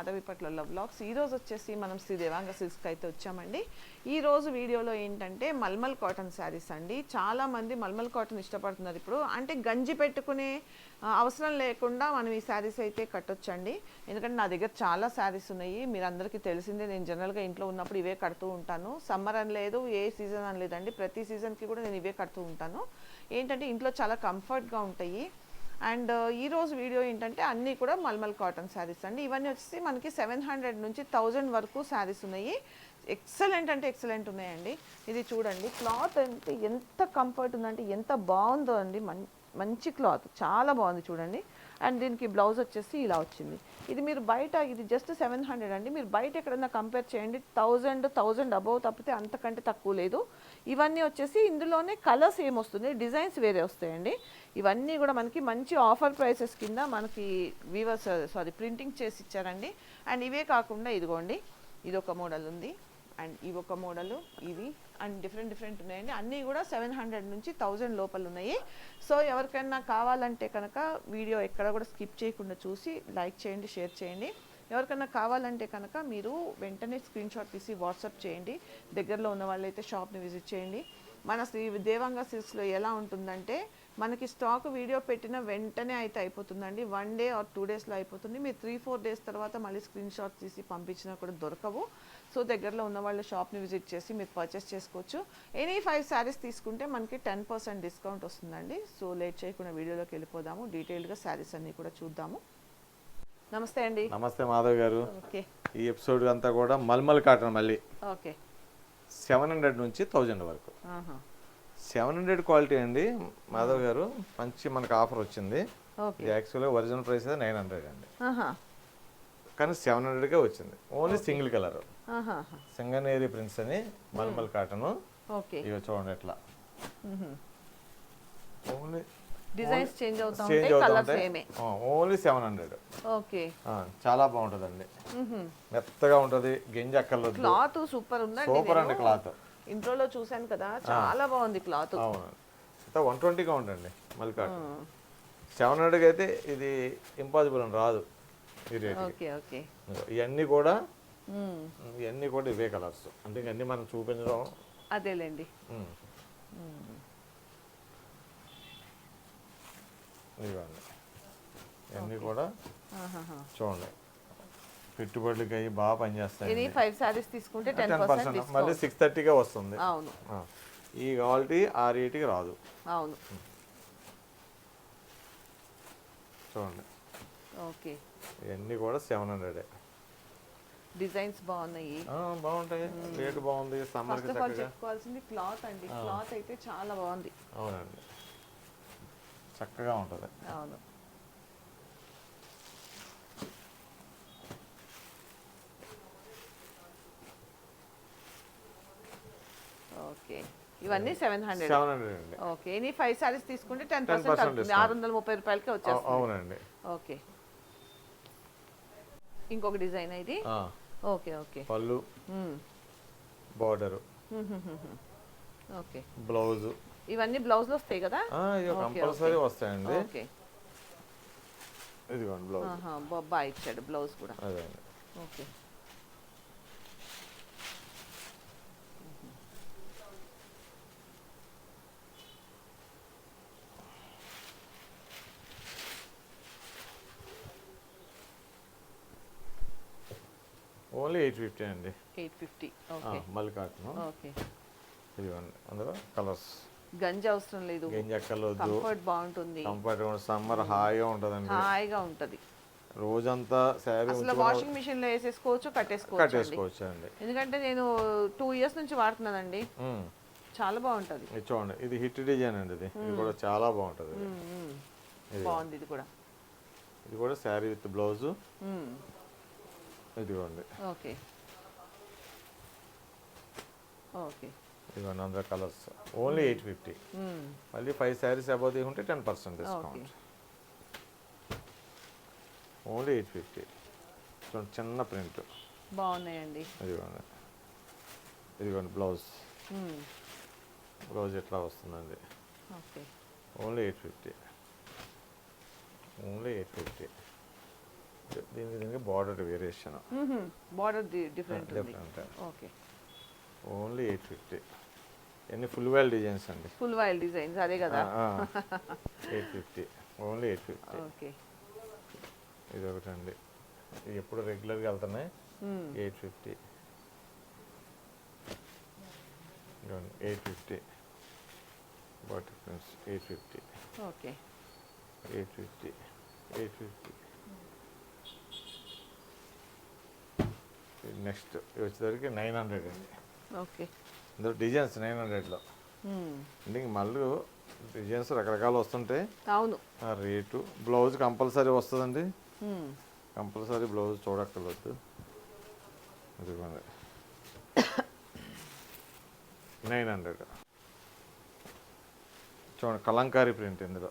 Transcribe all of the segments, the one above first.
మాధవిపట్ల love blogs ఈ రోజు వచ్చేసి మనం శ్రీ దేవాంగ సిల్క్స్కి అయితే వచ్చామండి. ఈరోజు వీడియోలో ఏంటంటే మల్మల్ కాటన్ శారీస్ అండి. చాలామంది మల్మల్ కాటన్ ఇష్టపడుతున్నారు ఇప్పుడు. అంటే గంజి పెట్టుకునే అవసరం లేకుండా మనం ఈ శారీస్ అయితే కట్టొచ్చండి. ఎందుకంటే నా దగ్గర చాలా శారీస్ ఉన్నాయి. మీరు అందరికీ తెలిసిందే నేను జనరల్గా ఇంట్లో ఉన్నప్పుడు ఇవే కడుతూ ఉంటాను. సమ్మర్ అని లేదు ఏ సీజన్ అని లేదండి. ప్రతి సీజన్కి కూడా నేను ఇవే కడుతూ ఉంటాను. ఏంటంటే ఇంట్లో చాలా కంఫర్ట్గా ఉంటాయి. అండ్ ఈరోజు వీడియో ఏంటంటే అన్నీ కూడా మల్మల్ కాటన్ శారీస్ అండి. ఇవన్నీ వచ్చేసి మనకి సెవెన్ హండ్రెడ్ నుంచి థౌజండ్ వరకు శారీస్ ఉన్నాయి. ఎక్సలెంట్ అంటే ఎక్సలెంట్ ఉన్నాయండి. ఇది చూడండి క్లాత్ అంటే ఎంత కంఫర్ట్ ఉందంటే ఎంత బాగుందో అండి. మం మంచి క్లాత్ చాలా బాగుంది చూడండి. అండ్ దీనికి బ్లౌజ్ వచ్చేసి ఇలా వచ్చింది. ఇది మీరు బయట ఇది జస్ట్ సెవెన్ హండ్రెడ్ అండి. మీరు బయట ఎక్కడన్నా కంపేర్ చేయండి. థౌజండ్ థౌజండ్ అబౌవ్ తప్పితే అంతకంటే తక్కువ లేదు. ఇవన్నీ వచ్చేసి ఇందులోనే కలర్స్ ఏమొస్తుంది డిజైన్స్ వేరే వస్తాయండి. ఇవన్నీ కూడా మనకి మంచి ఆఫర్ ప్రైసెస్ కింద మనకి వీవర్స్ సారీ ప్రింటింగ్ చేసి ఇచ్చారండి. అండ్ ఇవే కాకుండా ఇదిగోండి. ఇది ఒక మోడల్ ఉంది. అండ్ ఈ ఒక మోడల్ ఇవి. అండ్ డిఫరెంట్ డిఫరెంట్ ఉన్నాయండి. అన్నీ కూడా సెవెన్ హండ్రెడ్ నుంచి థౌజండ్ లోపల ఉన్నాయి. సో ఎవరికైనా కావాలంటే కనుక వీడియో ఎక్కడ కూడా స్కిప్ చేయకుండా చూసి లైక్ చేయండి షేర్ చేయండి. ఎవరికైనా కావాలంటే కనుక మీరు వెంటనే స్క్రీన్ షాట్ తీసి వాట్సాప్ చేయండి. దగ్గరలో ఉన్న వాళ్ళైతే షాప్ని విజిట్ చేయండి. మన శ్రీ దేవాంగ సిల్క్స్లో ఎలా ఉంటుందంటే మనకి స్టాక్ వీడియో పెట్టిన వెంటనే అయితే అయిపోతుందండి. వన్ డే ఆర్ టూ డేస్లో అయిపోతుంది. మీరు త్రీ ఫోర్ డేస్ తర్వాత మళ్ళీ స్క్రీన్ షాట్ తీసి పంపించినా కూడా దొరకవు. సో దగ్గరలో ఉన్న వాళ్ళ షాప్ని విజిట్ చేసి మీరు పర్చేస్ చేసుకోవచ్చు. ఎనీ ఫైవ్ శారీస్ తీసుకుంటే మనకి టెన్ పర్సెంట్ డిస్కౌంట్ వస్తుందండి. సో లేట్ చేయకుండా వీడియోలోకి వెళ్ళిపోదాము. డీటెయిల్గా శారీస్ అన్నీ కూడా చూద్దాము. నమస్తే అండి. నమస్తే మాధవ్ గారు. ఓకే. ఈ ఎపిసోడ్ అంతా కూడా మల్మల్ కాటన్ మళ్ళీ. ఓకే. సెవెన్ హండ్రెడ్ నుంచి థౌజండ్ వరకు. సెవెన్ హండ్రెడ్ క్వాలిటీ అండి మాధవ్ గారు. మంచి మనకు ఆఫర్ వచ్చింది. యాక్చువల్గా ఒరిజినల్ ప్రైస్ నైన్ హండ్రెడ్ అండి. కానీ సెవెన్ హండ్రెడ్కే వచ్చింది. Only single colour. Sanganeri prints అని మల్మల్ కాటన్. ఓకే. ఇవి చూడండి ఎట్లా. ఓన్లీ డిజైన్స్ చేంజ్ అవుతా ఉంటాయి ఓన్లీ సెవెన్ హండ్రెడ్. ఓకే. చాలా బాగుంటుందండి. మెత్తగా ఉంటుంది గింజ అక్కర్లేదు. క్లాత్ సూపర్ ఉందండి సూపర్ అండి క్లాత్. ఇంట్రోలో చూశాను కదా చాలా బాగుంది క్లాత్. వన్ ట్వంటీగా ఉంటుంది మళ్ళీ కాటన్. సెవెన్ హండ్రెడ్కి అయితే ఇది ఇంపాసిబుల్ అని రాదు ఈ రేట్ ఇవన్నీ కూడా ఇవన్నీ కూడా ఇవే కలర్స్. అంటే ఇవన్నీ మనం చూపించడం. అదేలేండి. ఇదిగోండి. ఇవన్నీ కూడా. చూడండి. పెట్టుబడులకి అయ్యి బాగా పనిచేస్తాయి ఇది ఫైవ్ శారీస్ తీసుకుంటే టెన్ పర్సెంట్ మళ్ళీ సిక్స్ థర్టీగా వస్తుంది. అవును. ఈ క్వాలిటీ ఆ రేటుకి రాదు. అవును. చూడండి. ఓకే. ఇవన్నీ కూడా సెవెన్ హండ్రెడే డిజైన్స్ బాగున్నాయి. బాగుంటాయి. రేటు బాగుంది సమ్మర్కి ఫస్ట్ ఆఫ్ ఆల్ చెప్పుకోవాల్సింది క్లాత్ అండి. క్లాత్ అయితే చాలా బాగుంది. అవునండి. చక్కగా ఉంటుంది. అవును. ఓకే. ఇవన్నీ seven hundred seven hundred okay. Any five saris తీసుకుంటే టెన్ 10% పర్సెంట్. ఆరు వందల ముప్పై రూపాయలకి వచ్చేస్తుంది. అవునండి. ఓకే. ఇంకొక డిజైన్ ఇది. Okay okay. పళ్ళు. బార్డరు. Okay blouse. ఇవన్నీ బ్లౌజ్లో వస్తాయి కదా? Okay, compulsory. వస్తాయండి. ఓకే. ఇదిగోండి బ్లౌజ్. ఆహా, బా- బాగా ఇచ్చాడు బ్లౌజ్ కూడా. అదే ఓకే. ఓన్లీ ఎయిట్ ఫిఫ్టీ అండి. Eight fifty. మళ్ళీ కాటన్. ఓకే. ఇదిగోండి అందులో కలర్స్. గంజి అవసరం లేదు. గింజ అక్కర్లేదు. కంఫర్ట్ బాగుంటుంది. కంఫర్ట్ సమ్మర్ హాయిగా ఉంటుందండి. హాయిగా ఉంటది. రోజంతా శారీ అసలు వాషింగ్ మిషన్లో వేసేసుకోవచ్చు కట్టేసుకోవచ్చు. కట్టేసుకోవచ్చు అండి ఎందుకంటే నేను టూ ఇయర్స్ నుంచి వాడుతున్నానండి. చాలా బాగుంటది. చూడండి ఇది హిట్ డిజైన్ అండి ఇది. ఇది కూడా చాలా బాగుంటుంది. బాగుంది ఇది కూడా. ఇది కూడా శారీ విత్ బ్లౌజు. ఇదిగోండి. ఓకే. ఓకే. ఇదిగోండి అందరూ కలర్స్. Only eight fifty. మ్మ్. మళ్ళీ ఫైవ్ శారీస్ అబౌవ్ తీసుకుంటే ten percent discount. Only eight fifty. చూడండి చిన్న ప్రింట్. బాగున్నాయండి. ఇదిగోండి. ఇదిగోండి బ్లౌజ్. మ్మ్. బ్లౌజ్ ఎట్లా వస్తుందండి? Only eight fifty. Only eight fifty. దీనికి దీనికి border variation border different different okay only eight fifty ఎన్ని ఫుల్ వెల్ డిజైన్స్ అండి? ఫుల్ వైల్ డిజైన్స్ అదే కదా. Eight fifty only eight fifty okay ఇది ఒకటి అండి ఇది ఎప్పుడు రెగ్యులర్గా వెళ్తున్నాయి? Eight fifty eight fifty bottle prints eight fifty okay eight fifty eight fifty next వచ్చేసరికి నైన్ హండ్రెడ్ అండి. ఓకే. ఇందులో డిజైన్స్ నైన్ హండ్రెడ్లో. అంటే మళ్ళీ డిజైన్స్ రకరకాలు వస్తుంటాయి అవును. రేటు బ్లౌజ్ కంపల్సరీ వస్తుందండి. కంపల్సరీ బ్లౌజ్ చూడక్కర్లేదు. ఇదిగోండి. Nine hundred. చూడండి కలంకారీ ప్రింట్ ఇందులో.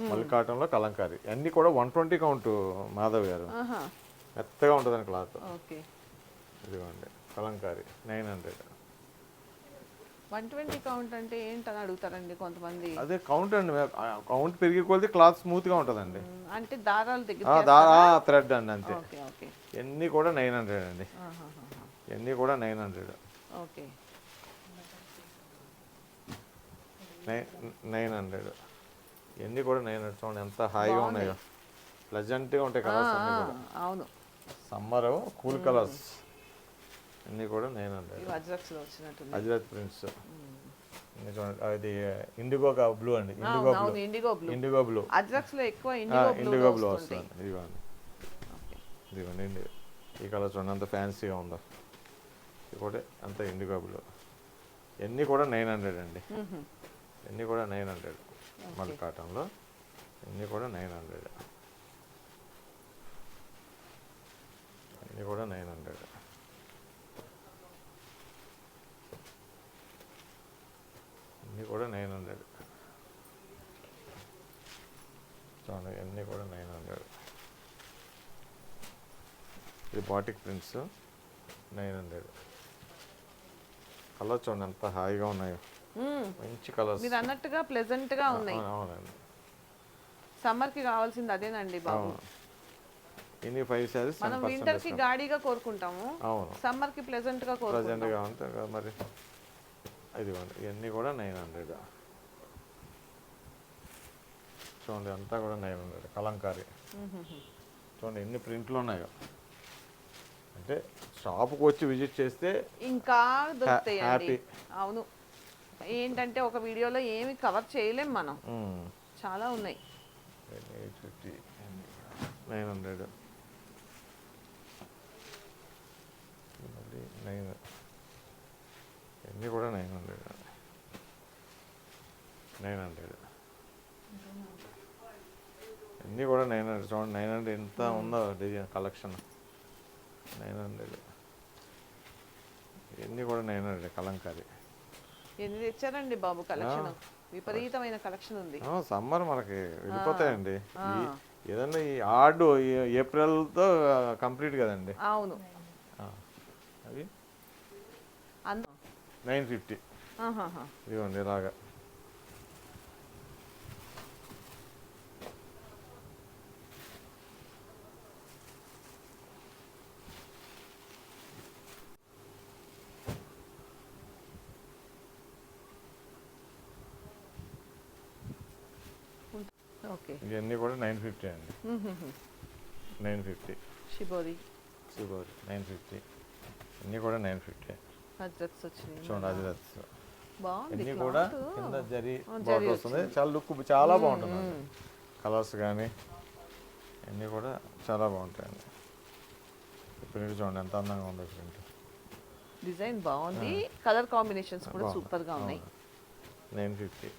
మళ్ళీ కాటన్లో కలంకారీ. అన్నీ కూడా వన్ ట్వంటీ కౌంట్ మాధవ్ గారు. మెత్తగా ఉంటుందండి క్లాత్. ఓకే. ఇదిగోండి Kalamkari nine hundred. One twenty count అంటే ఏంటని అడుగుతారండి కొంతమంది? అదే కౌంట్ అండి కౌంట్ పెరిగే కొద్దీ క్లాత్ స్మూత్గా ఉంటుందండి. మ్మ్. అంటే దారాలు దగ్గర థ్రెడ్ అండి అంతే. ఇవన్నీ కూడా నైన్ హండ్రెడ్ అండి. ఇవన్నీ కూడా nine hundred. Okay. Nine hundred. ఇవన్నీ కూడా నైన్ హండ్రెడ్. చూడండి ఎంత హాయిగా ఉన్నాయో. ప్లెజెంట్గా ఉంటాయి కలర్స్ అవును. Summer cool colours. అన్నీ కూడా నైన్ అజ్రత్ ప్రింట్స్. అది ఇండిగో బ్లూ అండి. Indigo blue. Indigo blue. Indigo blue. అజ్రక్స్లో ఎక్కువ ఇండిగో బ్లూ వస్తుంది. ఇదిగోండి. ఇదిగోండి ఇండి. ఈ కలర్ చూడండి అంత ఫ్యాన్సీగా ఉందో. ఇది కూడా అంత ఇండిగో బ్లూ. ఇవన్నీ కూడా నైన్ హండ్రెడ్ అండి. ఇవన్నీ కూడా నైన్ హండ్రెడ్ మళ్ళీ కాటన్లో. ఇవన్నీ కూడా నైన్ హండ్రెడ్. ఇవన్నీ కూడా నైన్ హండ్రెడ్. ఇవన్నీ కూడా నైన్ హండ్రెడ్. చూడండి ఇవన్నీ కూడా నైన్ హండ్రెడ్. ఇది batik prints nine hundred. Colour చూడండి ఎంత హాయిగా ఉన్నాయో. మంచి కలర్స్. మీరు అన్నట్టుగా ప్లెజెంట్గా ఉన్నాయి. అవునండి. సమ్మర్కి కావాల్సింది అదేనండి బాబు. ఇన్ని ఫైవ్ శారీస్ మనం వింటర్కి గాడిగా కోరుకుంటాము. అవును. సమ్మర్కి ప్లెజెంట్గా కోరుకుంటాం. ప్రజెంట్గా ఉంటే కదా మరి ఇదిగోండి ఇవన్నీ కూడా నైన్ హండ్రెడ్ చూడండి అంతా కూడా నైన్ హండ్రెడ్ కలంకారీ. చూడండి ఎన్ని ప్రింట్లు ఉన్నాయో. అంటే షాప్కి వచ్చి విజిట్ చేస్తే ఇంకా happy. అవును. ఏంటంటే ఒక వీడియోలో ఏమి కవర్ చేయలేం మనం. చాలా ఉన్నాయి. Eight fifty nine hundred nine ఇవన్నీ కూడా నైన్ హండ్రెడ్ నైన్ హండ్రెడ్. ఇవన్నీ కూడా నైన్ హండ్రెడ్. చూడండి నైన్ హండ్రెడ్ ఎంత ఉందో డిజైన్ కలెక్షన్. Nine hundred. ఇవన్నీ కూడా నైన్ హండ్రెడ్ కలంకారీ. ఎన్ని తెచ్చారండి బాబు కలెక్షన్? విపరీతమైన కలెక్షన్ ఉంది. సమ్మర్ మనకి వెళ్ళిపోతాయండి. ఏదన్నా ఈ ఆర్డు ఏప్రిల్తో కంప్లీట్ కదండి. అవును. అవి అంద నైన్ ఫిఫ్టీ. ఇదిగోండి ఇలాగా. ఓకే. ఇవన్నీ కూడా నైన్ ఫిఫ్టీ అండి. Nine fifty. షిబోరి సుగోరి నైన్ ఫిఫ్టీ. అన్నీ కూడా నైన్ ఫిఫ్టీ. చూడండి అది రత్స్ బాగుంది కూడా. కింద జరి బార్డర్ వస్తుంది. చాలా లుక్ చాలా బాగుంటుంది కలర్స్ కానీ అన్నీ కూడా చాలా బాగుంటాయండి. ప్రింట్ చూడండి ఎంత అందంగా ఉందో ప్రింట్. డిజైన్ బాగుంది. కలర్ కాంబినేషన్స్ కూడా సూపర్గా ఉన్నాయి. Nine fifty.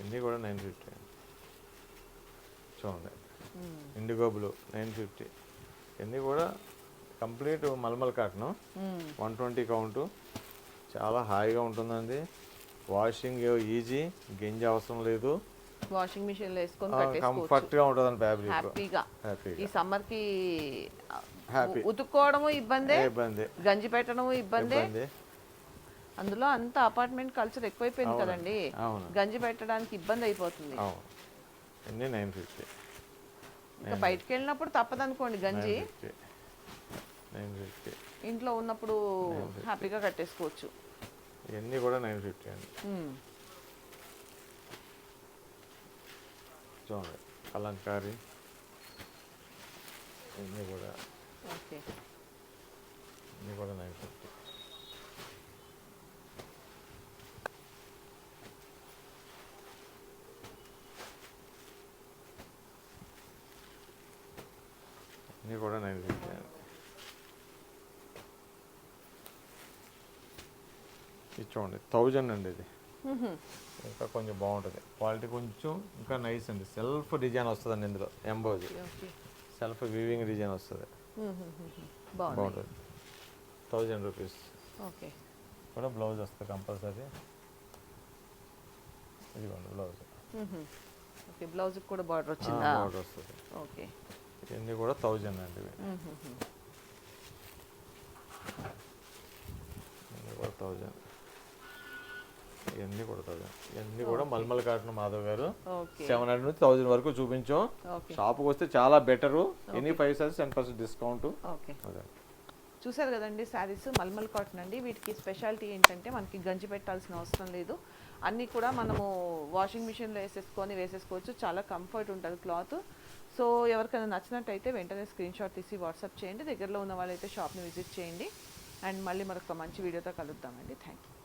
ఇన్ని కూడా నైన్ ఫిఫ్టీ. చూడండి. Indigo blue nine fifty. ఇవన్నీ కూడా complete mulmul cotton. One twenty count. చాలా హాయిగా ఉంటుందండి. వాషింగ్ ఈజీ గింజ అవసరం లేదు. వాషింగ్ మిషన్లో వేసుకొని కట్టేసుకోవచ్చు. కంఫర్ట్గా ఉంటుందండి ఫ్యాబ్రిక్. హ్యాపీగా. ఈ సమ్మర్కి ఉతుక్కోవడము ఇబ్బందే. ఇబ్బంది. గంజి పెట్టడము ఇబ్బందే. అందులో అంత అపార్ట్మెంట్ కల్చర్ ఎక్కువైపోయింది. కదండి. గంజి పెట్టడానికి ఇబ్బంది అయిపోతుంది. బయటికి వెళ్ళినప్పుడు తప్పదనుకోండి గంజి నైన్ ఫిఫ్టీ నైన్ ఫిఫ్టీ ఇంట్లో ఉన్నప్పుడు హ్యాపీగా కట్టేసుకోవచ్చు. ఇవన్నీ కూడా నైన్ ఫిఫ్టీ అండి. చూడండి కలంకారీ ఇవన్నీ కూడా. ఓకే. ఇవన్నీ కూడా నైన్ ఫిఫ్టీ ఇవన్నీ కూడా నైన్ ఫిఫ్టీ అండి ఇది చూడండి థౌజండ్ అండి ఇది. ఇంకా కొంచెం బాగుంటుంది. క్వాలిటీ కొంచెం ఇంకా నైస్ అండి. సెల్ఫ్ డిజైన్ వస్తుందండి ఇందులో ఎంబోజీ సెల్ఫ్ వీవింగ్ డిజైన్ వస్తుంది. బాగుంటుంది. Thousand rupees. ఓకే. కూడా బ్లౌజ్ వస్తుంది కంపల్సరీ. ఇదిగోండి బ్లౌజ్. ఓకే బ్లౌజ్కి కూడా బార్డర్ వచ్చిందా? బార్డర్ వస్తుంది. ఓకే. ఇవన్నీ కూడా థౌజండ్ అండి ఇవి. కూడా థౌజండ్. ఇవన్నీ కూడా థౌజండ్ ఇవన్నీ కూడా మల్మల్ కాటన్ మాధవ్ గారు సెవెన్ హండ్రెడ్ నుంచి థౌజండ్ వరకు చూపించాం. షాప్కి వస్తే చాలా better any five size ten percent discount చూసారు కదండి శారీస్ మల్మల్ కాటన్ అండి. వీటికి స్పెషాలిటీ ఏంటంటే మనకి గంజి పెట్టాల్సిన అవసరం లేదు. అన్నీ కూడా మనము వాషింగ్ మిషన్లో వేసేసుకొని వేసేసుకోవచ్చు. చాలా కంఫర్ట్ ఉంటుంది క్లాత్ సో ఎవరికైనా నచ్చినట్టయితే వెంటనే స్క్రీన్ షాట్ తీసి వాట్సాప్ చేయండి. దగ్గరలో ఉన్న వాళ్ళైతే షాప్ని విజిట్ చేయండి. అండ్ మళ్ళీ మరొక మంచి వీడియోతో కలుద్దామండి. Thank you